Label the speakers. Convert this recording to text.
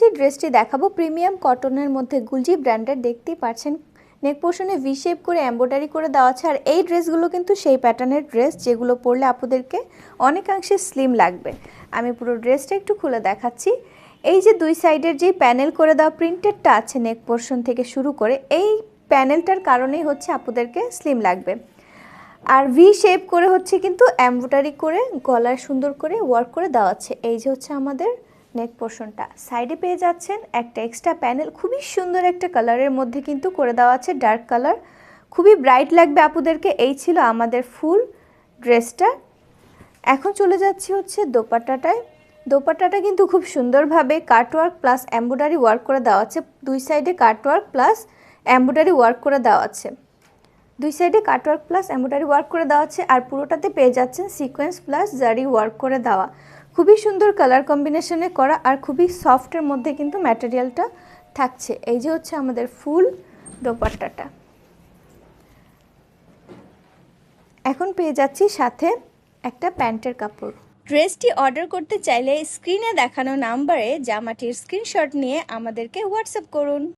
Speaker 1: যে ড্রেসটি দেখাবো, প্রিমিয়াম কটনের মধ্যে গুলজি ব্র্যান্ডের দেখতেই পাচ্ছেন নেক পোর্শনে ভি শেপ করে এম্ব্রয়ডারি করে দেওয়া আছে। আর এই ড্রেসগুলো কিন্তু সেই প্যাটার্নের ড্রেস যেগুলো পরলে আপুদেরকে অনেকাংশে স্লিম লাগবে। আমি পুরো ড্রেসটা একটু খুলে দেখাচ্ছি। এই যে দুই সাইডের যে প্যানেল করে দেওয়া প্রিন্টেডটা আছে নেক পোর্শন থেকে শুরু করে, এই প্যানেলটার কারণেই হচ্ছে আপুদেরকে স্লিম লাগবে। আর ভি শেপ করে হচ্ছে কিন্তু এমব্রয়ডারি করে, গলায় সুন্দর করে ওয়ার্ক করে দেওয়া আছে। এই যে হচ্ছে আমাদের নেক পোর্শনটা। সাইডে পেয়ে যাচ্ছেন একটা এক্সট্রা প্যানেল, খুবই সুন্দর একটা কালারের মধ্যে কিন্তু করে দেওয়া আছে ডার্ক কালার। খুবই ব্রাইট লাগবে আপুদেরকে, এই ছিল আমাদের ফুল ড্রেসটা। এখন চলে যাচ্ছি হচ্ছে দোপাট্টাটায়। দোপাট্টাটা কিন্তু খুব সুন্দরভাবে কাটওয়ার্ক প্লাস এমব্রয়ডারি ওয়ার্ক করে দেওয়া আছে। দুই সাইডে কাটওয়ার্ক প্লাস এমব্রয়ডারি ওয়ার্ক করে দেওয়া আছে। দুই সাইডে কাটওয়ার্ক প্লাস এমব্রয়ডারি ওয়ার্ক করে দেওয়া আছে আর পুরোটাতে পেয়ে যাচ্ছেন সিকোয়েন্স প্লাস জারি ওয়ার্ক করে দেওয়া। খুবই সুন্দর কালার কম্বিনেশনে করা আর খুবই সফটের মধ্যে কিন্তু ম্যাটেরিয়ালটা থাকছে। এই যে হচ্ছে আমাদের ফুল দোপাট্টাটা। এখন পেয়ে যাচ্ছি সাথে একটা প্যান্টের কাপড়। ড্রেসটি অর্ডার করতে চাইলে স্ক্রিনে দেখানো নাম্বারে জামাটির স্ক্রিনশট নিয়ে আমাদেরকে হোয়াটসঅ্যাপ করুন।